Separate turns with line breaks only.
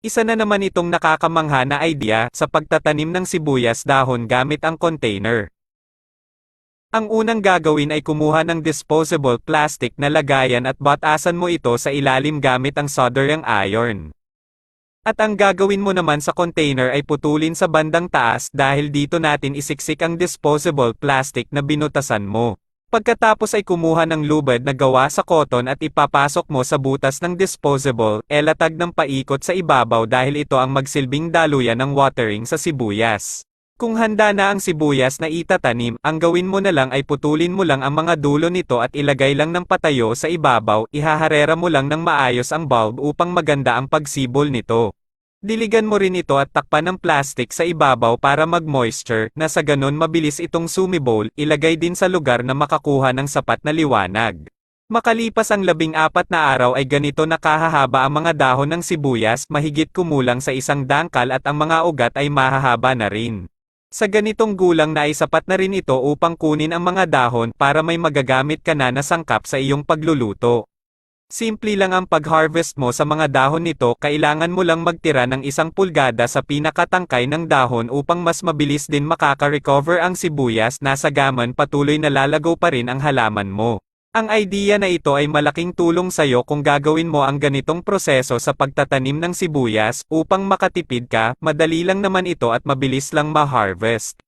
Isa na naman itong nakakamangha na idea sa pagtatanim ng sibuyas dahon gamit ang container. Ang unang gagawin ay kumuha ng disposable plastic na lagayan at batasan mo ito sa ilalim gamit ang soldering iron. At ang gagawin mo naman sa container ay putulin sa bandang taas dahil dito natin isiksik ang disposable plastic na binutasan mo. Pagkatapos ay kumuha ng lubad na gawa sa cotton at ipapasok mo sa butas ng disposable, elatag ng paikot sa ibabaw dahil ito ang magsilbing daluyan ng watering sa sibuyas. Kung handa na ang sibuyas na itatanim, ang gawin mo na lang ay putulin mo lang ang mga dulo nito at ilagay lang ng patayo sa ibabaw, ihaharera mo lang ng maayos ang bulb upang maganda ang pagsibol nito. Diligan mo rin ito at takpan ng plastic sa ibabaw para mag-moisture, na sa ganon mabilis itong sumibol, ilagay din sa lugar na makakuha ng sapat na liwanag. Makalipas ang labing apat na araw ay ganito nakahahaba ang mga dahon ng sibuyas, mahigit kumulang sa isang dangkal at ang mga ugat ay mahahaba na rin. Sa ganitong gulang na ay sapat na rin ito upang kunin ang mga dahon para may magagamit ka na na sangkap sa iyong pagluluto. Simple lang ang pag-harvest mo sa mga dahon nito, kailangan mo lang magtira ng isang pulgada sa pinakatangkay ng dahon upang mas mabilis din makaka-recover ang sibuyas nasa gaman patuloy na lalago pa rin ang halaman mo. Ang idea na ito ay malaking tulong sa'yo kung gagawin mo ang ganitong proseso sa pagtatanim ng sibuyas, upang makatipid ka, madali lang naman ito at mabilis lang ma-harvest.